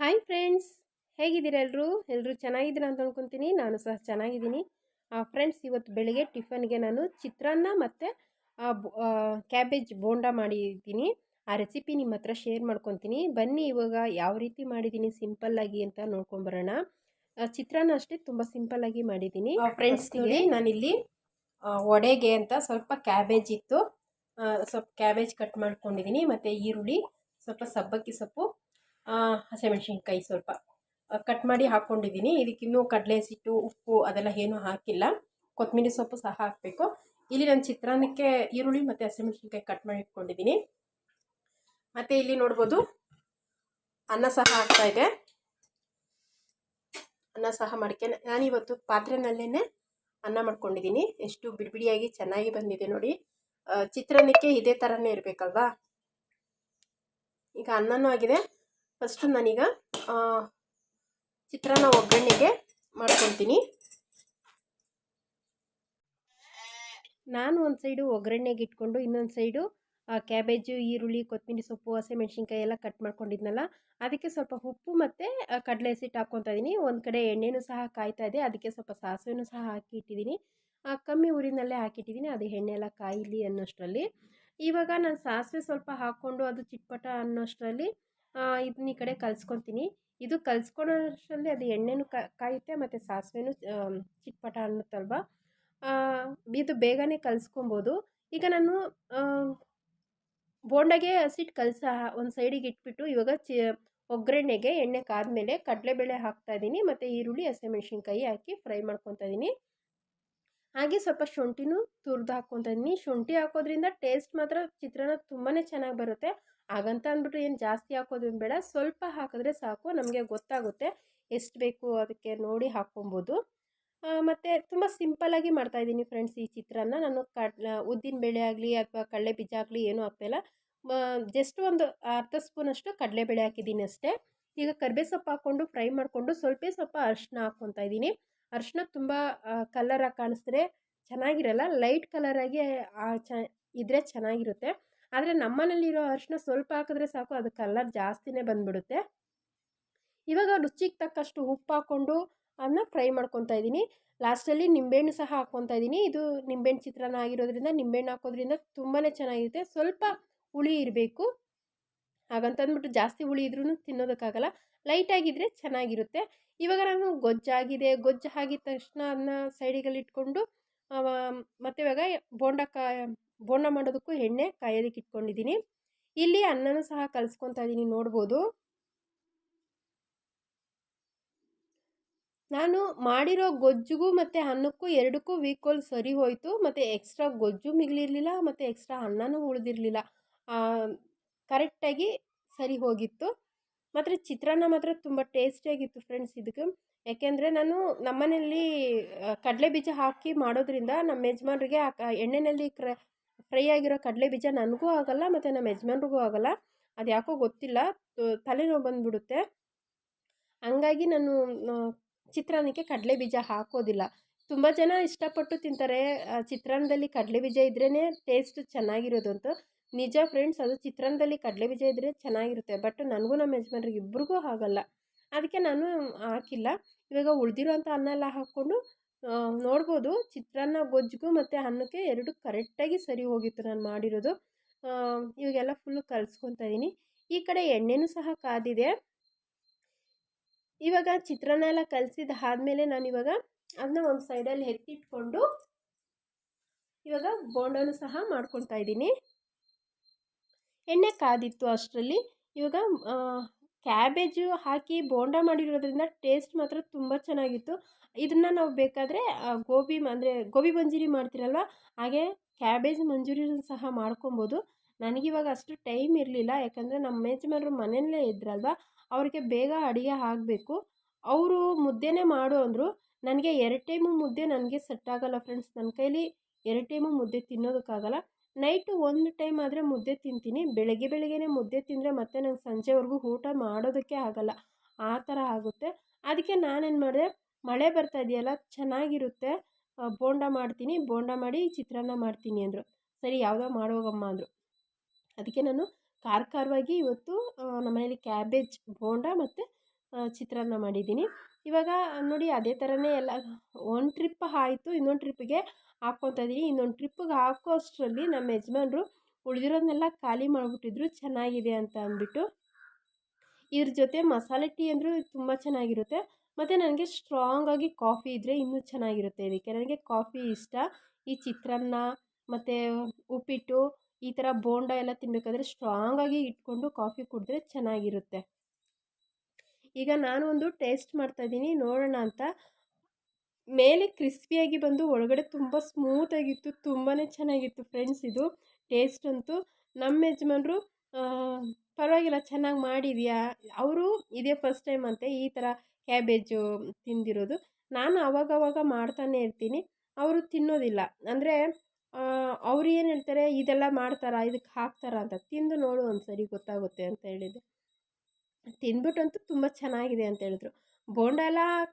Hi friends ಹೇಗಿದ್ದೀರ ಎಲ್ಲರೂ ಎಲ್ಲರೂ ಚೆನ್ನಾಗಿದ್ದೀರಾ ಅಂತ ಅಂದ್ಕೊತೀನಿ ನಾನು ಸಹ ಚೆನ್ನಾಗಿದ್ದೀನಿ. ಫ್ರೆಂಡ್ಸ್ ಇವತ್ತು ಬೆಳಿಗ್ಗೆ ಟಿಫನ್ಗೆ ನಾನು ಚಿತ್ರಾನ್ನ ಮತ್ತು ಕ್ಯಾಬೇಜ್ ಬೋಂಡ ಮಾಡಿದ್ದೀನಿ. ಆ ರೆಸಿಪಿ ನಿಮ್ಮ ಹತ್ರ ಶೇರ್ ಮಾಡ್ಕೊತೀನಿ. ಬನ್ನಿ ಇವಾಗ ಯಾವ ರೀತಿ ಮಾಡಿದ್ದೀನಿ ಸಿಂಪಲ್ಲಾಗಿ ಅಂತ ನೋಡ್ಕೊಂಬರೋಣ ಚಿತ್ರಾನ್ನ ಅಷ್ಟೇ ತುಂಬ ಸಿಂಪಲ್ಲಾಗಿ ಮಾಡಿದ್ದೀನಿ. ಫ್ರೆಂಡ್ಸ್ ನೋಡಿ ನಾನಿಲ್ಲಿ ಒಡೆಗೆ ವಡೆಗೆ ಅಂತ ಸ್ವಲ್ಪ ಕ್ಯಾಬೇಜ್ ಇತ್ತು. ಸ್ವಲ್ಪ ಕ್ಯಾಬೇಜ್ ಕಟ್ ಮಾಡ್ಕೊಂಡಿದ್ದೀನಿ. ಮತ್ತು ಈರುಳ್ಳಿ ಸ್ವಲ್ಪ ಸಬ್ಬಕ್ಕಿ ಸೊಪ್ಪು ಹಸಿಮೆಣಸಿನ್ಕಾಯಿ ಸ್ವಲ್ಪ ಕಟ್ ಮಾಡಿ ಹಾಕ್ಕೊಂಡಿದ್ದೀನಿ ಇದಕ್ಕಿನ್ನೂ ಕಡಲೆ ಹಸಿಟ್ಟು ಉಪ್ಪು ಅದೆಲ್ಲ ಏನೂ ಹಾಕಿಲ್ಲ. ಕೊತ್ತಂಬರಿ ಸೊಪ್ಪು ಸಹ ಹಾಕಬೇಕು. ಇಲ್ಲಿ ನಾನು ಚಿತ್ರಾನ್ನಕ್ಕೆ ಈರುಳ್ಳಿ ಮತ್ತು ಹಸಿಮೆಣ್ಸಿನ್ಕಾಯಿ ಕಟ್ ಮಾಡಿ ಇಟ್ಕೊಂಡಿದ್ದೀನಿ ಮತ್ತು ಇಲ್ಲಿ ನೋಡ್ಬೋದು ಅನ್ನ ಸಹ ಹಾಕ್ತಾ ಇದೆ. ಅನ್ನ ಸಹ ಮಾಡ್ಕೆ ನಾನಿವತ್ತು ಪಾತ್ರೆನಲ್ಲೇ ಅನ್ನ ಮಾಡ್ಕೊಂಡಿದ್ದೀನಿ ಎಷ್ಟು ಬಿಡಿಬಿಡಿಯಾಗಿ ಚೆನ್ನಾಗಿ ಬಂದಿದೆ ನೋಡಿ. ಚಿತ್ರಾನ್ನಕ್ಕೆ ಇದೇ ಥರನೇ ಇರಬೇಕಲ್ವಾ? ಈಗ ಅನ್ನನೂ ಆಗಿದೆ. ಫಸ್ಟು ನಾನೀಗ ಚಿತ್ರಾನ್ನ ಒಗ್ಗರಣೆಗೆ ಮಾಡ್ಕೊತೀನಿ ನಾನು ಒಂದು ಸೈಡು ಒಗ್ಗರಣೆಗೆ ಇಟ್ಕೊಂಡು, ಇನ್ನೊಂದು ಸೈಡು ಕ್ಯಾಬೇಜು ಈರುಳ್ಳಿ ಕೊತ್ತಂಬರಿ ಸೊಪ್ಪು ಹಸಿಮೆಣ್ಸಿನ್ಕಾಯಿ ಎಲ್ಲ ಕಟ್ ಮಾಡ್ಕೊಂಡಿದ್ನಲ್ಲ, ಅದಕ್ಕೆ ಸ್ವಲ್ಪ ಉಪ್ಪು ಮತ್ತು ಕಡಲೆ ಹಸಿಟ್ಟು ಹಾಕ್ಕೊತಾ ಇದ್ದೀನಿ ಒಂದು ಕಡೆ ಎಣ್ಣೆನೂ ಸಹ ಕಾಯ್ತಾ ಇದೆ, ಅದಕ್ಕೆ ಸ್ವಲ್ಪ ಸಾಸಿವೆನೂ ಸಹ ಹಾಕಿ ಇಟ್ಟಿದ್ದೀನಿ ಕಮ್ಮಿ ಊರಿನಲ್ಲೇ ಹಾಕಿಟ್ಟಿದ್ದೀನಿ ಅದು ಎಣ್ಣೆ ಎಲ್ಲ ಕಾಯಿಲಿ ಅನ್ನೋಷ್ಟರಲ್ಲಿ. ಇವಾಗ ನಾನು ಸಾಸಿವೆ ಸ್ವಲ್ಪ ಹಾಕ್ಕೊಂಡು, ಅದು ಚಿಟ್ಪಟ ಅನ್ನೋಷ್ಟರಲ್ಲಿ ಇದನ್ನ ಈ ಕಡೆ ಕಲಿಸ್ಕೊತೀನಿ. ಇದು ಕಲಿಸ್ಕೊಳ್ಳೋಷ್ಟರಲ್ಲಿ ಅದು ಎಣ್ಣೆನೂ ಕಾಯುತ್ತೆ ಮತ್ತು ಸಾಸಿವೆನೂ ಚಿಟ್ಪಟ ಅನ್ನುತ್ತಲ್ವ? ಇದು ಬೇಗನೆ ಕಲಿಸ್ಕೊಬೋದು. ಈಗ ನಾನು ಬೋಂಡಾಗೆ ಹಸಿಟ್ಟು ಕಲಸ, ಒಂದು ಸೈಡಿಗೆ ಇಟ್ಬಿಟ್ಟು ಇವಾಗ ಚಿ, ಒಗ್ಗರಣೆಗೆ ಎಣ್ಣೆ ಕಾದ್ಮೇಲೆ ಕಡಲೆಬೇಳೆ ಹಾಕ್ತಾ ಇದ್ದೀನಿ ಮತ್ತು ಈರುಳ್ಳಿ, ಹಸಿಮೆಣ್ಸಿನ್ಕಾಯಿ ಹಾಕಿ ಫ್ರೈ ಮಾಡ್ಕೊತಾ ಇದ್ದೀನಿ ಹಾಗೆ ಸ್ವಲ್ಪ ಶುಂಠಿನೂ ತುರಿದು ಹಾಕ್ಕೊತಾ ಇದ್ದೀನಿ ಶುಂಠಿ ಹಾಕೋದ್ರಿಂದ ಟೇಸ್ಟ್ ಮಾತ್ರ ಚಿತ್ರಾನ್ನ ತುಂಬಾ ಚೆನ್ನಾಗಿ ಬರುತ್ತೆ. ಹಾಗಂತ ಅಂದ್ಬಿಟ್ಟು ಏನು ಜಾಸ್ತಿ ಹಾಕೋದು ಬೇಡ. ಸ್ವಲ್ಪ ಹಾಕಿದ್ರೆ ಸಾಕು, ನಮಗೆ ಗೊತ್ತಾಗುತ್ತೆ ಎಷ್ಟು ಬೇಕು ಅದಕ್ಕೆ ನೋಡಿ ಹಾಕ್ಕೊಬೋದು. ಮತ್ತು ತುಂಬ ಸಿಂಪಲ್ಲಾಗಿ ಮಾಡ್ತಾಯಿದ್ದೀನಿ ಫ್ರೆಂಡ್ಸ್ ಈ ಚಿತ್ರಾನ್ನ. ನಾನು ಕಡ್ ಉದ್ದಿನ ಬೇಳೆ ಆಗಲಿ ಅಥವಾ ಕಡಲೆ ಬೀಜ ಆಗಲಿ ಏನೂ ಹಾಕ್ತಾಯಿಲ್ಲ ಜಸ್ಟ್ ಒಂದು ಅರ್ಧ ಸ್ಪೂನಷ್ಟು ಕಡಲೆಬೇಳೆ ಹಾಕಿದ್ದೀನಿ ಅಷ್ಟೇ. ಈಗ ಕರ್ಬೇ ಸೊಪ್ಪು ಹಾಕ್ಕೊಂಡು ಫ್ರೈ ಮಾಡಿಕೊಂಡು ಸ್ವಲ್ಪ ಸ್ವಲ್ಪ ಅರಿಶಿನ ಹಾಕ್ಕೊತಾ ಇದ್ದೀನಿ. ಅರಿಶಿನ ತುಂಬ ಕಲರಾಗಿ ಕಾಣಿಸಿದ್ರೆ ಚೆನ್ನಾಗಿರಲ್ಲ ಲೈಟ್ ಕಲರಾಗಿ ಚ ಇದ್ದರೆ ಚೆನ್ನಾಗಿರುತ್ತೆ. ಆದರೆ ನಮ್ಮನೇಲಿರೋ ಅರಿಶಿನ ಸ್ವಲ್ಪ ಹಾಕಿದ್ರೆ ಸಾಕು, ಅದು ಕಲರ್ ಜಾಸ್ತಿನೇ ಬಂದ್ಬಿಡುತ್ತೆ. ಇವಾಗ ರುಚಿಗೆ ತಕ್ಕಷ್ಟು ಉಪ್ಪು ಹಾಕ್ಕೊಂಡು ಅದನ್ನ ಫ್ರೈ ಮಾಡ್ಕೊತಾ ಇದ್ದೀನಿ. ಲಾಸ್ಟಲ್ಲಿ ನಿಂಬೆಹಣ್ಣು ಸಹ ಹಾಕ್ಕೊತಾ ಇದ್ದೀನಿ. ಇದು ನಿಂಬೆಹಣ್ಣು ಚಿತ್ರಾನ್ನ ಆಗಿರೋದ್ರಿಂದ ನಿಂಬೆಹಣ್ಣು ಹಾಕೋದ್ರಿಂದ ತುಂಬಾ ಚೆನ್ನಾಗಿರುತ್ತೆ. ಸ್ವಲ್ಪ ಹುಳಿ ಇರಬೇಕು. ಹಾಗಂತಂದ್ಬಿಟ್ಟು ಜಾಸ್ತಿ ಹುಳಿ ಇದ್ರೂ ತಿನ್ನೋದಕ್ಕಾಗಲ್ಲ. ಲೈಟಾಗಿದ್ದರೆ ಚೆನ್ನಾಗಿರುತ್ತೆ. ಇವಾಗ ನಾನು ಗೊಜ್ಜಾಗಿದೆ. ಗೊಜ್ಜು ಆಗಿದ ತಕ್ಷಣ ಅದನ್ನ ಸೈಡಿಗಲ್ಲಿ ಇಟ್ಕೊಂಡು ಮತ್ತು ಇವಾಗ ಬೋಂಡ ಬೋಂಡ ಮಾಡೋದಕ್ಕೂ ಎಣ್ಣೆ ಕಾಯೋದಕ್ಕೆ ಇಟ್ಕೊಂಡಿದ್ದೀನಿ. ಇಲ್ಲಿ ಅನ್ನನೂ ಸಹ ಕಲಿಸ್ಕೊತಾ ಇದ್ದೀನಿ ನೋಡ್ಬೋದು. ನಾನು ಮಾಡಿರೋ ಗೊಜ್ಜಿಗೂ ಮತ್ತು ಅನ್ನಕ್ಕೂ ಎರಡಕ್ಕೂ ವೀಕೋಲ್ ಸರಿ ಹೋಯಿತು. ಮತ್ತು ಎಕ್ಸ್ಟ್ರಾ ಗೊಜ್ಜು ಮಿಗಿಲಿರಲಿಲ್ಲ, ಮತ್ತು ಎಕ್ಸ್ಟ್ರಾ ಅನ್ನನೂ ಉಳಿದಿರಲಿಲ್ಲ. ಕರೆಕ್ಟಾಗಿ ಸರಿ ಹೋಗಿತ್ತು. ಮಾತ್ರ ಚಿತ್ರಾನ್ನ ಮಾತ್ರ ತುಂಬ ಟೇಸ್ಟಿಯಾಗಿತ್ತು ಫ್ರೆಂಡ್ಸ್ ಇದಕ್ಕೆ. ಯಾಕೆಂದರೆ ನಾನು ನಮ್ಮನೆಯಲ್ಲಿ ಕಡಲೆ ಬೀಜ ಹಾಕಿ ಮಾಡೋದ್ರಿಂದ ನಮ್ಮ ಯಜಮಾನ್ರಿಗೆ ಆ ಎಣ್ಣೆಯಲ್ಲಿ ಕ್ರ ಫ್ರೈ ಆಗಿರೋ ಕಡಲೆ ಬೀಜ ನನಗೂ ಆಗೋಲ್ಲ, ಮತ್ತು ನಮ್ಮ ಯಜಮಾನ್ರಿಗೂ ಆಗಲ್ಲ. ಅದು ಯಾಕೋ ಗೊತ್ತಿಲ್ಲ. ತಲೆನೋವು ಬಂದುಬಿಡುತ್ತೆ. ಹಂಗಾಗಿ ನಾನು ಚಿತ್ರಾನ್ನಕ್ಕೆ ಕಡಲೆ ಬೀಜ ಹಾಕೋದಿಲ್ಲ. ತುಂಬ ಜನ ಇಷ್ಟಪಟ್ಟು ತಿಂತಾರೆ. ಚಿತ್ರಾನ್ನದಲ್ಲಿ ಕಡಲೆ ಬೀಜ ಇದ್ರೇ ಟೇಸ್ಟ್ ಚೆನ್ನಾಗಿರೋದು ಅಂತ. ನಿಜ ಫ್ರೆಂಡ್ಸ್ ಅದು ಚಿತ್ರಾನ್ನದಲ್ಲಿ ಕಡಲೆ ಬೀಜ ಇದ್ದರೆ ಚೆನ್ನಾಗಿರುತ್ತೆ. ಬಟ್ ನನಗೂ ನಮ್ಮ ಯಜಮಾನ್ರಿಗೆ ಇಬ್ರಿಗೂ ಆಗಲ್ಲ. ಅದಕ್ಕೆ ನಾನು ಹಾಕಿಲ್ಲ. ಇವಾಗ ಉಳಿದಿರೋಂಥ ಅನ್ನ ಎಲ್ಲ ಹಾಕ್ಕೊಂಡು ನೋಡ್ಬೋದು. ಚಿತ್ರಾನ್ನ ಗೊಜ್ಜು ಮತ್ತು ಅನ್ನಕ್ಕೆ ಎರಡು ಕರೆಕ್ಟಾಗಿ ಸರಿ ಹೋಗಿತ್ತು ನಾನು ಮಾಡಿರೋದು. ಇವಾಗೆಲ್ಲ ಫುಲ್ಲು ಕಲಿಸ್ಕೊತಾ ಇದ್ದೀನಿ ಈ ಕಡೆ ಎಣ್ಣೆನೂ ಸಹ ಕಾದಿದೆ. ಇವಾಗ ಚಿತ್ರಾನ್ನ ಎಲ್ಲ ಕಲಸಿದ ಆದಮೇಲೆ ನಾನು ಇವಾಗ ಅದನ್ನ ಒಂದು ಸೈಡಲ್ಲಿ ಎತ್ತಿಟ್ಕೊಂಡು ಇವಾಗ ಬೋಂಡನೂ ಸಹ ಮಾಡ್ಕೊಳ್ತಾ ಇದ್ದೀನಿ ಎಣ್ಣೆ ಕಾದಿತ್ತು ಅಷ್ಟರಲ್ಲಿ. ಇವಾಗ ಕ್ಯಾಬೇಜು ಹಾಕಿ ಬೋಂಡ ಮಾಡಿರೋದ್ರಿಂದ ಟೇಸ್ಟ್ ಮಾತ್ರ ತುಂಬ ಚೆನ್ನಾಗಿತ್ತು. ಇದನ್ನು ನಾವು ಬೇಕಾದರೆ ಗೋಬಿ ಅಂದರೆ ಗೋಬಿ ಮಂಜೂರಿ ಮಾಡ್ತೀರಲ್ವ? ಹಾಗೆ ಕ್ಯಾಬೇಜ್ ಮಂಜೂರಿನೂ ಸಹ ಮಾಡ್ಕೊಬೋದು. ನನಗಿವಾಗ ಅಷ್ಟು ಟೈಮ್ ಇರಲಿಲ್ಲ. ಯಾಕಂದರೆ ನಮ್ಮ ಯಜಮಾನ್ರು ಮನೆಯಲ್ಲೇ ಇದ್ರಲ್ವ? ಅವ್ರಿಗೆ ಬೇಗ ಅಡುಗೆ ಆಗಬೇಕು. ಅವರು ಮುದ್ದೆನೇ ಮಾಡು ಅಂದರು. ನನಗೆ ಎರಡು ಟೈಮು ಮುದ್ದೆ ನನಗೆ ಸೆಟ್ ಆಗೋಲ್ಲ ಫ್ರೆಂಡ್ಸ್. ನನ್ನ ಕೈಲಿ ಎರಡು ಟೈಮು ಮುದ್ದೆ ತಿನ್ನೋದಕ್ಕಾಗಲ್ಲ. ನೈಟು ಒಂದು ಟೈಮ್ ಆದರೆ ಮುದ್ದೆ ತಿಂತೀನಿ. ಬೆಳಗ್ಗೆ ಬೆಳಗ್ಗೆಯೇ ಮುದ್ದೆ ತಿಂದರೆ ಮತ್ತೆ ನಂಗೆ ಸಂಜೆವರೆಗೂ ಊಟ ಮಾಡೋದಕ್ಕೆ ಆಗಲ್ಲ. ಆ ಥರ ಆಗುತ್ತೆ. ಅದಕ್ಕೆ ನಾನೇನು ಮಾಡಿದೆ, ಮಳೆ ಬರ್ತಾ ಇದೆಯಲ್ಲ, ಚೆನ್ನಾಗಿರುತ್ತೆ. ಬೋಂಡ ಮಾಡ್ತೀನಿ. ಬೋಂಡ ಮಾಡಿ ಚಿತ್ರಾನ್ನ ಮಾಡ್ತೀನಿ ಅಂದರು. ಸರಿ, ಯಾವುದೋ ಮಾಡೋಗಮ್ಮ ಅಂದರು. ಅದಕ್ಕೆ ನಾನು ಖಾರ ಖಾರವಾಗಿ ಇವತ್ತು ನಮ್ಮನೇಲಿ ನಮ್ಮ ಮನೇಲಿ ಕ್ಯಾಬೇಜ್ ಬೋಂಡ ಮತ್ತು ಚಿತ್ರಾನ್ನ ಮಾಡಿದ್ದೀನಿ. ಇವಾಗ ನೋಡಿ, ಅದೇ ಥರನೇ ಎಲ್ಲ, ಒಂದು ಟ್ರಿಪ್ ಆಯಿತು. ಇನ್ನೊಂದು ಟ್ರಿಪ್ಪಿಗೆ ಹಾಕ್ಕೊತಾ ಇದ್ದೀನಿ ಇನ್ನೊಂದು ಟ್ರಿಪ್ಪಿಗೆ ಹಾಕೋ ಅಷ್ಟರಲ್ಲಿ ನಮ್ಮ ಯಜಮಾನ್ರು ಉಳಿದಿರೋದನ್ನೆಲ್ಲ ಖಾಲಿ ಮಾಡಿಬಿಟ್ಟಿದ್ರು. ಚೆನ್ನಾಗಿದೆ ಅಂತ ಅಂದ್ಬಿಟ್ಟು. ಇದ್ರ ಜೊತೆ ಮಸಾಲೆ ಟೀ ಅಂದರೂ ತುಂಬ ಚೆನ್ನಾಗಿರುತ್ತೆ. ಮತ್ತು ನನಗೆ ಸ್ಟ್ರಾಂಗಾಗಿ ಕಾಫಿ ಇದ್ದರೆ ಇನ್ನೂ ಚೆನ್ನಾಗಿರುತ್ತೆ ಇದಕ್ಕೆ ನನಗೆ ಕಾಫಿ ಇಷ್ಟ. ಈ ಚಿತ್ರಾನ್ನ, ಮತ್ತು ಉಪ್ಪಿಟ್ಟು, ಈ ಥರ ಬೋಂಡ ಎಲ್ಲ ತಿನ್ನಬೇಕಾದ್ರೆ ಸ್ಟ್ರಾಂಗಾಗಿ ಇಟ್ಕೊಂಡು ಕಾಫಿ ಕುಡಿದ್ರೆ ಚೆನ್ನಾಗಿರುತ್ತೆ. ಈಗ ನಾನು ಒಂದು ಟೇಸ್ಟ್ ಮಾಡ್ತಾಯಿದ್ದೀನಿ ನೋಡೋಣ ಅಂತ. ಮೇಲೆ ಕ್ರಿಸ್ಪಿಯಾಗಿ ಬಂದು ಒಳಗಡೆ ತುಂಬ ಸ್ಮೂತಾಗಿತ್ತು ತುಂಬಾ ಚೆನ್ನಾಗಿತ್ತು ಫ್ರೆಂಡ್ಸ್ ಇದು. ಟೇಸ್ಟ್ ಅಂತೂ ನಮ್ಮ ಯಜಮಾನ್ರು ಪರವಾಗಿಲ್ಲ ಚೆನ್ನಾಗಿ ಮಾಡಿದೆಯಾ? ಅವರು ಇದೇ ಫಸ್ಟ್ ಟೈಮ್ ಅಂತೆ ಈ ಥರ ಕ್ಯಾಬೇಜು ತಿಂದಿರೋದು. ನಾನು ಅವಾಗವಾಗ ಮಾಡ್ತಾನೆ ಇರ್ತೀನಿ. ಅವರು ತಿನ್ನೋದಿಲ್ಲ. ಅಂದರೆ ಅವ್ರು ಏನು ಹೇಳ್ತಾರೆ, ಇದೆಲ್ಲ ಮಾಡ್ತಾರಾ? ಇದಕ್ಕೆ ಹಾಕ್ತಾರಾ ಅಂತ? ತಿಂದು ನೋಡು ಒಂದು ಸರಿ ಗೊತ್ತಾಗುತ್ತೆ ಅಂತ ಹೇಳಿದೆ ತಿಂದ್ಬಿಟ್ಟಂತೂ ತುಂಬ ಚೆನ್ನಾಗಿದೆ ಅಂತ ಹೇಳಿದ್ರು. ಬೋಂಡ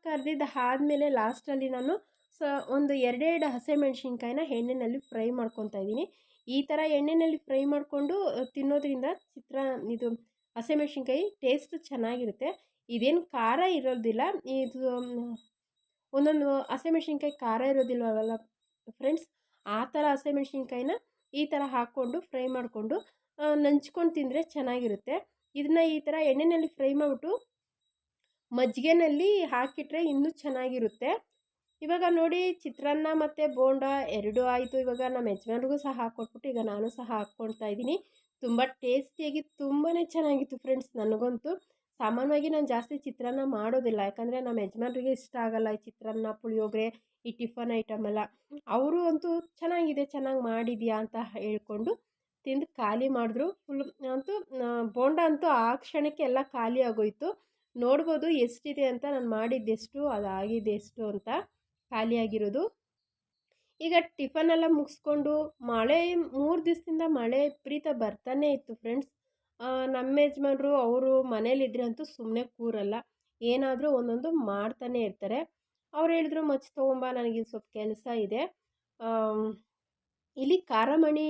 ಕರ್ದಿದ್ದು ಆದಮೇಲೆ ಲಾಸ್ಟಲ್ಲಿ ನಾನು ಸ ಒಂದು ಎರಡೆರಡು ಹಸಿಮೆಣ್ಸಿನ್ಕಾಯಿನ ಎಣ್ಣೆಯಲ್ಲಿ ಫ್ರೈ ಮಾಡ್ಕೊತಾ ಇದ್ದೀನಿ. ಈ ಥರ ಎಣ್ಣೆಯಲ್ಲಿ ಫ್ರೈ ಮಾಡಿಕೊಂಡು ತಿನ್ನೋದ್ರಿಂದ ಚಿತ್ರ, ಇದು ಹಸಿಮೆಣ್ಸಿನ್ಕಾಯಿ ಟೇಸ್ಟ್ ಚೆನ್ನಾಗಿರುತ್ತೆ. ಇದೇನು ಖಾರ ಇರೋದಿಲ್ಲ. ಇದು ಒಂದೊಂದು ಹಸಿಮೆಣ್ಸಿನ್ಕಾಯಿ ಖಾರ ಇರೋದಿಲ್ವಲ್ಲ ಫ್ರೆಂಡ್ಸ್, ಆ ಥರ ಹಸಿಮೆಣ್ಸಿನ್ಕಾಯಿನ ಈ ಥರ ಹಾಕ್ಕೊಂಡು ಫ್ರೈ ಮಾಡಿಕೊಂಡು ನಂಚ್ಕೊಂಡು ತಿಂದರೆ ಚೆನ್ನಾಗಿರುತ್ತೆ. ಇದನ್ನ ಈ ಥರ ಎಣ್ಣೆಯಲ್ಲಿ ಫ್ರೈ ಮಾಡಿಬಿಟ್ಟು ಮಜ್ಜಿಗೆನಲ್ಲಿ ಹಾಕಿಟ್ರೆ ಇನ್ನೂ ಚೆನ್ನಾಗಿರುತ್ತೆ. ಇವಾಗ ನೋಡಿ ಚಿತ್ರಾನ್ನ ಮತ್ತು ಬೋಂಡ ಎರಡೂ ಆಯಿತು. ಇವಾಗ ನಮ್ಮ ಯಜಮಾನ್ರಿಗೂ ಸಹ ಹಾಕ್ಕೊಟ್ಬಿಟ್ಟು ಈಗ ನಾನು ಸಹ ಹಾಕ್ಕೊಳ್ತಾ ಇದ್ದೀನಿ. ತುಂಬ ಟೇಸ್ಟಿಯಾಗಿ ತುಂಬಾ ಚೆನ್ನಾಗಿತ್ತು ಫ್ರೆಂಡ್ಸ್ ನನಗಂತೂ. ಸಾಮಾನ್ಯವಾಗಿ ನಾನು ಜಾಸ್ತಿ ಚಿತ್ರಾನ್ನ ಮಾಡೋದಿಲ್ಲ. ಯಾಕಂದರೆ ನಮ್ಮ ಯಜಮಾನ್ರಿಗೆ ಇಷ್ಟ ಆಗಲ್ಲ ಈ ಚಿತ್ರಾನ್ನ, ಪುಳಿಯೋಗರೆ, ಈ ಟಿಫನ್ ಐಟಮ್ ಎಲ್ಲ. ಅವರು ಅಂತೂ ಚೆನ್ನಾಗಿದೆ, ಚೆನ್ನಾಗಿ ಮಾಡಿದ್ಯಾ ಅಂತ ಹೇಳ್ಕೊಂಡು ತಿಂದು ಖಾಲಿ ಮಾಡಿದ್ರು. ಫುಲ್ ಅಂತೂ ಬೋಂಡ ಅಂತೂ ಆ ಕ್ಷಣಕ್ಕೆ ಎಲ್ಲ ಖಾಲಿ ಆಗೋಯಿತು. ನೋಡ್ಬೋದು ಎಷ್ಟಿದೆ ಅಂತ ನಾನು ಮಾಡಿದ್ದೆಷ್ಟು ಅದು ಎಷ್ಟು ಅಂತ ಖಾಲಿಯಾಗಿರೋದು. ಈಗ ಟಿಫನ್ ಎಲ್ಲ ಮುಗಿಸ್ಕೊಂಡು ಮಳೆ ಮೂರು ದಿವಸದಿಂದ ಮಳೆ ಪ್ರೀತ ಬರ್ತಾನೆ ಇತ್ತು ಫ್ರೆಂಡ್ಸ್. ನಮ್ಮ ಯಜಮಾನರು ಅವರು ಮನೇಲಿದ್ರೆ ಅಂತೂ ಸುಮ್ಮನೆ ಕೂರಲ್ಲ. ಏನಾದರೂ ಒಂದೊಂದು ಮಾಡ್ತಾನೆ ಇರ್ತಾರೆ. ಅವ್ರು ಹೇಳಿದ್ರು, ಮಚ್ಚಿ ತೊಗೊಂಬ ನನಗೆ ಸ್ವಲ್ಪ ಕೆಲಸ ಇದೆ. ಇಲ್ಲಿ ಖಾರಮಣಿ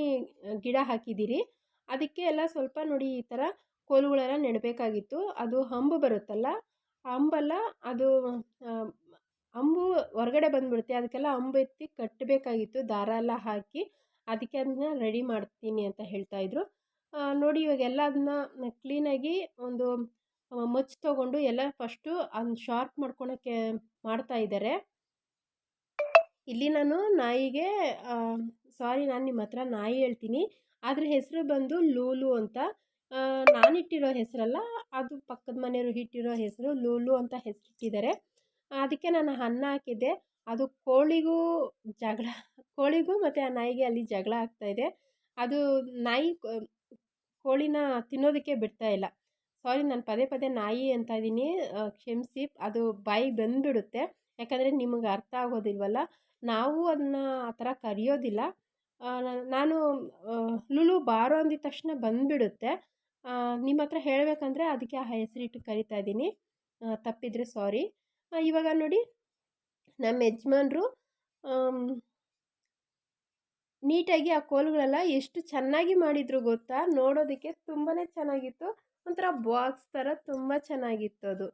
ಗಿಡ ಹಾಕಿದ್ದೀರಿ. ಅದಕ್ಕೆ ಎಲ್ಲ ಸ್ವಲ್ಪ ನೋಡಿ ಈ ಥರ ಕೋಲುಗಳೆಲ್ಲ ನೆಡಬೇಕಾಗಿತ್ತು. ಅದು ಅಂಬು ಬರುತ್ತಲ್ಲ ಅಂಬಲ್ಲ ಅದು ಅಂಬು ಹೊರಗಡೆ ಬಂದ್ಬಿಡುತ್ತೆ. ಅದಕ್ಕೆಲ್ಲ ಅಂಬು ಎತ್ತಿ ಕಟ್ಟಬೇಕಾಗಿತ್ತು. ದಾರ ಎಲ್ಲ ಹಾಕಿ ಅದಕ್ಕೆ ಅದನ್ನ ರೆಡಿ ಮಾಡ್ತೀನಿ ಅಂತ ಹೇಳ್ತಾಯಿದ್ರು ನೋಡಿ ಇವಾಗ ಎಲ್ಲ ಅದನ್ನ ಕ್ಲೀನಾಗಿ ಒಂದು ಮಚ್ಚು ತೊಗೊಂಡು ಎಲ್ಲ ಫಸ್ಟು ಅದನ್ನ ಶಾರ್ಪ್ ಮಾಡ್ಕೊಳಕ್ಕೆ ಮಾಡ್ತಾಯಿದ್ದಾರೆ ಇಲ್ಲಿ ನಾನು ನಾಯಿಗೆ ಸಾರಿ ನಾನು ನಿಮ್ಮ ಹತ್ರ ನಾಯಿ ಹೇಳ್ತೀನಿ. ಅದ್ರ ಹೆಸರು ಬಂದು ಲೂಲು ಅಂತ. ನಾನಿಟ್ಟಿರೋ ಹೆಸರಲ್ಲ, ಅದು ಪಕ್ಕದ ಮನೆಯವರು ಇಟ್ಟಿರೋ ಹೆಸರು ಲೂಲು ಅಂತ ಹೆಸರಿಟ್ಟಿದ್ದಾರೆ. ಅದಕ್ಕೆ ನಾನು ಅನ್ನ ಹಾಕಿದ್ದೆ. ಅದು ಕೋಳಿಗೂ ಜಗಳ, ಕೋಳಿಗೂ ಮತ್ತು ಆ ನಾಯಿಗೆ ಅಲ್ಲಿ ಜಗಳ ಆಗ್ತಾಯಿದೆ ಅದು ನಾಯಿ ಕೋಳಿನ ತಿನ್ನೋದಕ್ಕೆ ಬಿಡ್ತಾ ಇಲ್ಲ. ಸಾರಿ, ನಾನು ಪದೇ ಪದೇ ನಾಯಿ ಅಂತ ಇದ್ದೀನಿ ಕ್ಷಮಿಸಿ, ಅದು ಬಾಯಿ ಬಂದುಬಿಡುತ್ತೆ. ಯಾಕಂದರೆ ನಿಮಗೆ ಅರ್ಥ ಆಗೋದಿಲ್ವಲ್ಲ? ನಾವು ಅದನ್ನ ಆ ಥರ ಕರೆಯೋದಿಲ್ಲ. ನಾನು ಲುಲು ಬಾರೋ ಅಂದಿದ ತಕ್ಷಣ ಬಂದುಬಿಡುತ್ತೆ. ನಿಮ್ಮ ಹತ್ರ ಹೇಳಬೇಕಂದ್ರೆ ಅದಕ್ಕೆ ಆ ಹೆಸರಿಟ್ಟು ಕರಿತಾ ಇದ್ದೀನಿ. ತಪ್ಪಿದರೆ ಸಾರಿ. ಇವಾಗ ನೋಡಿ, ನಮ್ಮ ಯಜಮಾನ್ರು ನೀಟಾಗಿ ಆ ಕೋಲುಗಳೆಲ್ಲ ಎಷ್ಟು ಚೆನ್ನಾಗಿ ಮಾಡಿದರು ಗೊತ್ತಾ? ನೋಡೋದಕ್ಕೆ ತುಂಬಾ ಚೆನ್ನಾಗಿತ್ತು. ಒಂಥರ ಬಾಕ್ಸ್ ಥರ ತುಂಬ ಚೆನ್ನಾಗಿತ್ತು ಅದು.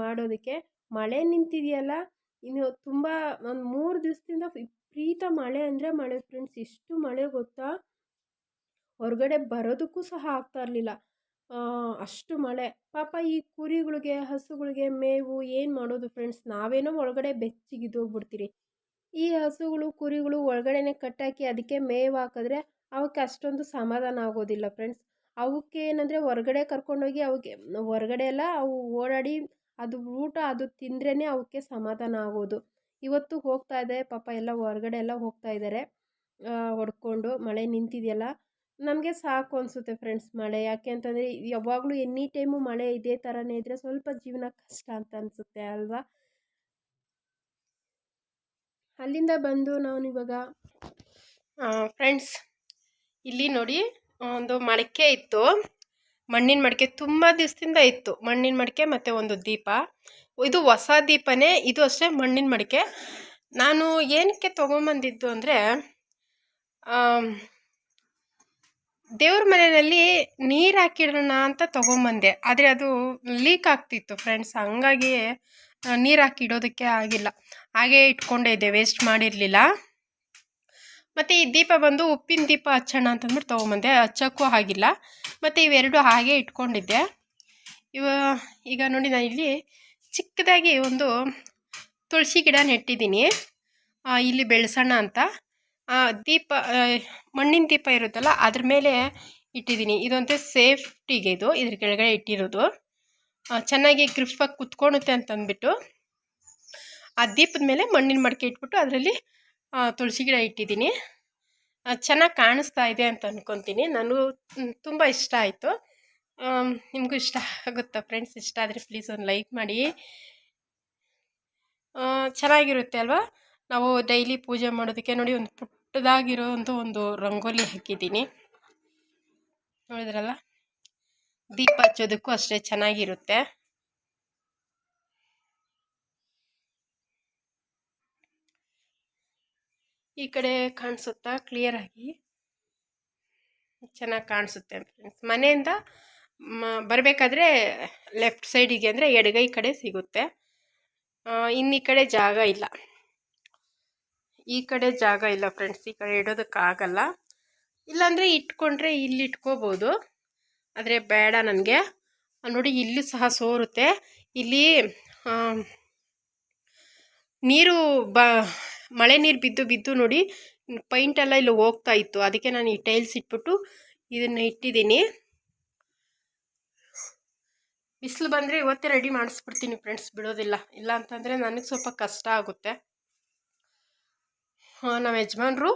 ಮಾಡೋದಕ್ಕೆ. ಮಳೆ ನಿಂತಿದೆಯಲ್ಲ? ಇನ್ನು ತುಂಬ ಒಂದು ಮೂರು ದಿವಸದಿಂದ ವಿಪರೀತ ಮಳೆ ಅಂದರೆ, ಮಳೆ ಫ್ರೆಂಡ್ಸ್ ಎಷ್ಟು ಮಳೆ ಗೊತ್ತಾ? ಹೊರಗಡೆ ಬರೋದಕ್ಕೂ ಸಹ ಆಗ್ತಾ ಇರಲಿಲ್ಲ. ಅಷ್ಟು ಮಳೆ. ಪಾಪ ಈ ಕುರಿಗಳಿಗೆ, ಹಸುಗಳಿಗೆ ಮೇವು ಏನು ಮಾಡೋದು ಫ್ರೆಂಡ್ಸ್ ನಾವೇನೋ ಒಳಗಡೆ ಬೆಚ್ಚಗಿದ್ದೋಗ್ಬಿಡ್ತೀರಿ ಈ ಹಸುಗಳು, ಕುರಿಗಳು ಒಳಗಡೆನೆ ಕಟ್ಟಾಕಿ ಅದಕ್ಕೆ ಮೇವು ಹಾಕಿದ್ರೆ ಅವಕ್ಕೆ ಅಷ್ಟೊಂದು ಸಮಾಧಾನ ಆಗೋದಿಲ್ಲ ಫ್ರೆಂಡ್ಸ್ ಅವಕ್ಕೆ ಏನಂದರೆ ಹೊರಗಡೆ ಕರ್ಕೊಂಡೋಗಿ ಅವಕ್ಕೆ, ಹೊರಗಡೆ ಎಲ್ಲ ಅವು ಓಡಾಡಿ ಅದು ಊಟ ಅದು ತಿಂದ್ರೇ ಅವಕ್ಕೆ ಸಮಾಧಾನ ಆಗೋದು. ಇವತ್ತು ಹೋಗ್ತಾ ಇದೆ, ಪಾಪ ಎಲ್ಲ ಹೊರಗಡೆ ಎಲ್ಲ ಹೋಗ್ತಾ ಇದ್ದಾರೆ ಹೊಡ್ಕೊಂಡು ಮಳೆ ನಿಂತಿದೆಯಲ್ಲ ನಮಗೆ ಸಾಕು ಅನಿಸುತ್ತೆ ಫ್ರೆಂಡ್ಸ್ ಮಳೆ. ಯಾಕೆ ಅಂತಂದರೆ, ಯಾವಾಗಲೂ ಎನಿ ಟೈಮು ಮಳೆ ಇದೇ ಥರನೇ ಇದ್ದರೆ ಸ್ವಲ್ಪ ಜೀವನ ಕಷ್ಟ ಅಂತ ಅನಿಸುತ್ತೆ ಅಲ್ವಾ? ಅಲ್ಲಿಂದ ಬಂದು ನಾನು ಇವಾಗ ಫ್ರೆಂಡ್ಸ್ ಇಲ್ಲಿ ನೋಡಿ, ಒಂದು ಮಡಿಕೆ ಇತ್ತು. ಮಣ್ಣಿನ ಮಡಿಕೆ ತುಂಬ ದಿವಸದಿಂದ ಇತ್ತು. ಮಣ್ಣಿನ ಮಡಿಕೆ ಮತ್ತು ಒಂದು ದೀಪ. ಇದು ಹೊಸ ದೀಪನೇ, ಇದು ಅಷ್ಟೇ ಮಣ್ಣಿನ ಮಡಿಕೆ. ನಾನು ಏನಕ್ಕೆ ತೊಗೊಂಬಂದಿದ್ದು ಅಂದರೆ ದೇವ್ರ ಮನೆಯಲ್ಲಿ ನೀರು ಹಾಕಿಡೋಣ ಅಂತ ತೊಗೊಂಬಂದೆ. ಆದರೆ ಅದು ಲೀಕ್ ಆಗ್ತಿತ್ತು ಫ್ರೆಂಡ್ಸ್ ಹಂಗಾಗಿ ನೀರು ಹಾಕಿಡೋದಕ್ಕೆ ಆಗಿಲ್ಲ. ಹಾಗೆ ಇಟ್ಕೊಂಡೇ ಇದ್ದೆ ವೇಸ್ಟ್ ಮಾಡಿರಲಿಲ್ಲ. ಮತ್ತು ಈ ದೀಪ ಬಂದು ಉಪ್ಪಿನ ದೀಪ ಹಚ್ಚೋಣ ಅಂತಂದ್ಬಿಟ್ಟು ತೊಗೊಂಬಂದೆ. ಹಚ್ಚೋಕ್ಕೂ ಆಗಿಲ್ಲ. ಮತ್ತು ಇವೆರಡು ಹಾಗೆ ಇಟ್ಕೊಂಡಿದ್ದೆ. ಇವ, ಈಗ ನೋಡಿ ನಾನು ಇಲ್ಲಿ ಚಿಕ್ಕದಾಗಿ ಒಂದು ತುಳಸಿ ಗಿಡ ನೆಟ್ಟಿದ್ದೀನಿ. ಇಲ್ಲಿ ಬೆಳೆಸೋಣ ಅಂತ. ದೀಪ ಮಣ್ಣಿನ ದೀಪ ಇರುತ್ತಲ್ಲ ಅದ್ರ ಮೇಲೆ ಇಟ್ಟಿದ್ದೀನಿ. ಇದೊಂದು ಸೇಫ್ಟಿಗೆ ಇದು. ಇದ್ರ ಕೆಳಗಡೆ ಇಟ್ಟಿರೋದು. ಆ, ಚೆನ್ನಾಗಿ ಗ್ರಿಫಾಗಿ ಕುತ್ಕೊಳುತ್ತೆ ಅಂತಂದ್ಬಿಟ್ಟು ಆ ದೀಪದ ಮೇಲೆ ಮಣ್ಣಿನ ಮಡಿಕೆ ಇಟ್ಬಿಟ್ಟು ಅದರಲ್ಲಿ ತುಳಸಿ ಗಿಡ ಇಟ್ಟಿದ್ದೀನಿ. ಚೆನ್ನಾಗಿ ಕಾಣಿಸ್ತಾ ಇದೆ ಅಂತ ಅಂದ್ಕೊತೀನಿ ನನಗೂ ತುಂಬ ಇಷ್ಟ ಆಯಿತು. ನಿಮಗೂ ಇಷ್ಟ ಆಗುತ್ತಾ ಫ್ರೆಂಡ್ಸ್? ಇಷ್ಟ ಆದರೆ ಪ್ಲೀಸ್ ಒಂದು ಲೈಕ್ ಮಾಡಿ. ಆ, ಚೆನ್ನಾಗಿರುತ್ತೆ ಅಲ್ವಾ? ನಾವು ಡೈಲಿ ಪೂಜೆ ಮಾಡೋದಕ್ಕೆ ನೋಡಿ ಒಂದು ಪುಟ್ಟದಾಗಿರೋಂಥ ಒಂದು ರಂಗೋಲಿ ಹಾಕಿದ್ದೀನಿ. ನೋಡಿದ್ರಲ್ಲ? ದೀಪ ಹಚ್ಚೋದಕ್ಕೂ ಅಷ್ಟೇ ಚೆನ್ನಾಗಿರುತ್ತೆ. ಈ ಕಡೆ ಕಾಣಿಸುತ್ತಾ? ಕ್ಲಿಯರಾಗಿ ಚೆನ್ನಾಗಿ ಕಾಣಿಸುತ್ತೆ ಫ್ರೆಂಡ್ಸ್ ಮನೆಯಿಂದ ಬರಬೇಕಾದ್ರೆ ಲೆಫ್ಟ್ ಸೈಡಿಗೆ ಅಂದರೆ ಎಡಗೈ ಕಡೆ ಸಿಗುತ್ತೆ. ಇನ್ನೀ ಕಡೆ ಜಾಗ ಇಲ್ಲ. ಈ ಕಡೆ ಜಾಗ ಇಲ್ಲ ಫ್ರೆಂಡ್ಸ್ ಈ ಕಡೆ ಇಡೋದಕ್ಕಾಗಲ್ಲ ಇಲ್ಲಾಂದರೆ ಇಟ್ಕೊಂಡ್ರೆ ಇಲ್ಲಿ ಇಟ್ಕೋಬೋದು. ಆದರೆ ಬೇಡ ನನಗೆ. ನೋಡಿ ಇಲ್ಲೂ ಸಹ ಸೋರುತ್ತೆ. ಇಲ್ಲಿ ನೀರು ಬ, ಮಳೆ ನೀರು ಬಿದ್ದು ಬಿದ್ದು ನೋಡಿ ಪೈಂಟೆಲ್ಲ ಇಲ್ಲಿ ಹೋಗ್ತಾ ಇತ್ತು. ಅದಕ್ಕೆ ನಾನು ಈ ಟೈಲ್ಸ್ ಇಟ್ಬಿಟ್ಟು ಇದನ್ನು ಇಟ್ಟಿದ್ದೀನಿ. ಬಿಸಿಲು ಬಂದರೆ ಇವತ್ತೇ ರೆಡಿ ಮಾಡಿಸ್ಬಿಡ್ತೀನಿ ಫ್ರೆಂಡ್ಸ್ ಬಿಡೋದಿಲ್ಲ. ಇಲ್ಲ ಅಂತಂದರೆ ನನಗೆ ಸ್ವಲ್ಪ ಕಷ್ಟ ಆಗುತ್ತೆ. ನಮ್ಮ ಯಜಮಾನ್ರು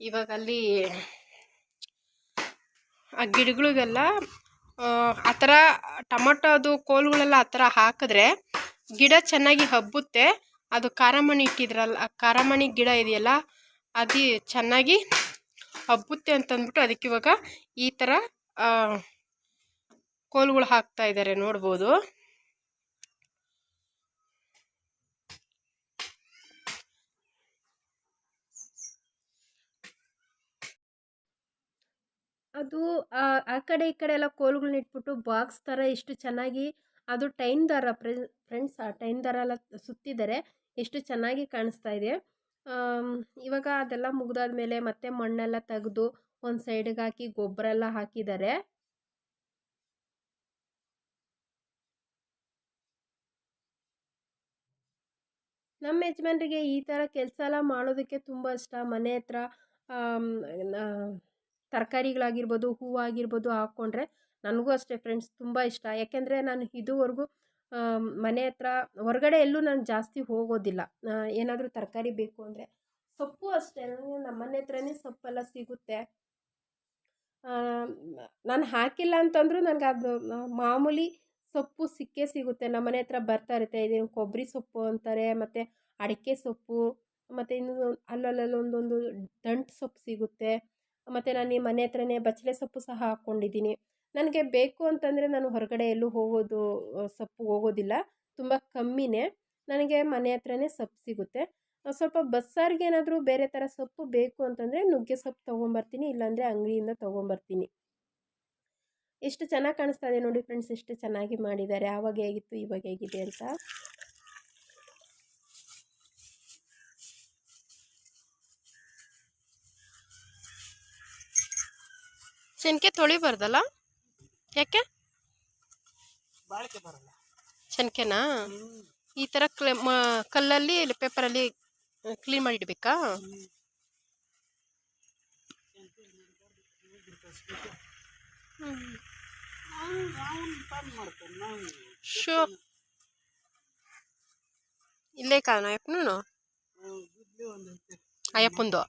ಇವಾಗ ಅಲ್ಲಿ ಆ ಗಿಡಗಳಿಗೆಲ್ಲ ಆ, ಥರ ಟೊಮೊಟೊದು ಕೋಲುಗಳೆಲ್ಲ ಆ ಥರ ಹಾಕಿದ್ರೆ ಗಿಡ ಚೆನ್ನಾಗಿ ಹಬ್ಬುತ್ತೆ. ಅದು ಖಾರಮಣಿ ಇಟ್ಟಿದ್ರಲ್ಲ ಆ ಖಾರಮಣಿ ಗಿಡ ಇದೆಯಲ್ಲ ಅದು ಚೆನ್ನಾಗಿ ಹಬ್ಬುತ್ತೆ ಅಂತಂದ್ಬಿಟ್ಟು ಅದಕ್ಕೆ ಇವಾಗ ಈ ಥರ ಕೋಲುಗಳು ಹಾಕ್ತಾ ಇದ್ದಾರೆ ನೋಡ್ಬೋದು. ಅದು, ಆ ಕಡೆ ಈ ಕಡೆ ಎಲ್ಲ ಕೋಲುಗಳನ್ನ ಇಟ್ಬಿಟ್ಟು ಬಾಕ್ಸ್ ಥರ ಎಷ್ಟು ಚೆನ್ನಾಗಿ ಅದು ಟೈನ್ ದಾರ ಫ್ರೆಂಡ್ಸ್, ಆ ಟೈನ್ ದಾರ ಎಲ್ಲ ಸುತ್ತಿದ್ದಾರೆ ಎಷ್ಟು ಚೆನ್ನಾಗಿ ಕಾಣಿಸ್ತಾ ಇದೆ. ಇವಾಗ ಅದೆಲ್ಲ ಮುಗ್ದಾದ್ಮೇಲೆ ಮತ್ತೆ ಮಣ್ಣೆಲ್ಲ ತೆಗೆದು ಒಂದು ಸೈಡ್ಗೆ ಹಾಕಿ ಗೊಬ್ಬರ ಎಲ್ಲ ಹಾಕಿದ್ದಾರೆ. ನಮ್ಮ ಯಜಮಾನ್ರಿಗೆ ಈ ಥರ ಕೆಲಸ ಎಲ್ಲ ಮಾಡೋದಕ್ಕೆ ತುಂಬ ಇಷ್ಟ. ಮನೆ ಹತ್ರ ತರಕಾರಿಗಳಾಗಿರ್ಬೋದು, ಹೂವಾಗಿರ್ಬೋದು ಹಾಕ್ಕೊಂಡ್ರೆ ನನಗೂ ಅಷ್ಟೇ ಫ್ರೆಂಡ್ಸ್ ತುಂಬ ಇಷ್ಟ. ಯಾಕೆಂದರೆ ನಾನು ಇದುವರೆಗೂ ಮನೆ ಹತ್ರ ಹೊರಗಡೆ ಎಲ್ಲೂ ನಾನು ಜಾಸ್ತಿ ಹೋಗೋದಿಲ್ಲ. ಏನಾದರೂ ತರಕಾರಿ ಬೇಕು ಅಂದರೆ ಸೊಪ್ಪು ಅಷ್ಟೇ. ನನಗೆ ನಮ್ಮ ಮನೆ ಹತ್ರನೇ ಸೊಪ್ಪೆಲ್ಲ ಸಿಗುತ್ತೆ. ನಾನು ಹಾಕಿಲ್ಲ ಅಂತಂದರೂ ನನಗೆ ಅದು ಮಾಮೂಲಿ ಸೊಪ್ಪು ಸಿಕ್ಕೇ ಸಿಗುತ್ತೆ. ನಮ್ಮ ಮನೆ ಹತ್ರ ಬರ್ತಾ ಇರುತ್ತೆ. ಇದೇನು ಕೊಬ್ಬರಿ ಸೊಪ್ಪು ಅಂತಾರೆ, ಮತ್ತು ಅಡಿಕೆ ಸೊಪ್ಪು, ಮತ್ತು ಇನ್ನು ಅಲ್ಲಲ್ಲೊಂದೊಂದು ದಂಟು ಸೊಪ್ಪು ಸಿಗುತ್ತೆ. ಮತ್ತು ನಾನು ಈ ಮನೆ ಹತ್ರನೇ ಬಚ್ಚಲೆ ಸೊಪ್ಪು ಸಹ ಹಾಕ್ಕೊಂಡಿದ್ದೀನಿ. ನನಗೆ ಬೇಕು ಅಂತಂದರೆ ನಾನು ಹೊರಗಡೆ ಎಲ್ಲೂ ಹೋಗೋದು ಸೊಪ್ಪು ಹೋಗೋದಿಲ್ಲ. ತುಂಬ ಕಮ್ಮಿನೇ. ನನಗೆ ಮನೆ ಹತ್ರನೇ ಸೊಪ್ಪು ಸಿಗುತ್ತೆ. ಸ್ವಲ್ಪ ಬಸ್ಸಾರಿಗೆ ಏನಾದರೂ ಬೇರೆ ಥರ ಸೊಪ್ಪು ಬೇಕು ಅಂತಂದರೆ ನುಗ್ಗೆ ಸೊಪ್ಪು ತೊಗೊಂಬರ್ತೀನಿ, ಇಲ್ಲಾಂದರೆ ಅಂಗಡಿಯಿಂದ ತೊಗೊಂಬರ್ತೀನಿ. ಎಷ್ಟು ಚೆನ್ನಾಗಿ ಕಾಣಿಸ್ತಾ ಇದೆ ನೋಡಿ ಫ್ರೆಂಡ್ಸ್, ಎಷ್ಟು ಚೆನ್ನಾಗಿ ಮಾಡಿದ್ದಾರೆ. ಆವಾಗ ಹೇಗಿತ್ತು ಇವಾಗ ಹೇಗಿದೆ ಅಂತ. ಚೆನ್ಕೆ ತೊಳಿಬಾರ್ದಲ್ಲ ಯಾಕೆ? ಚೆನ್ಕೆನಾ ಈ ಥರ ಕಲ್ಲಲ್ಲಿ ಪೇಪರಲ್ಲಿ ಕ್ಲೀನ್ ಮಾಡಿ ಇಡಬೇಕಾ ಮಾಡ್ತೇನೆ ನಾವು ಶೋ ಇಲ್ಲೇ ಕಾಣ ಅಯ್ಯಪ್ಪನು ಅಯ್ಯಪ್ಪಂದು.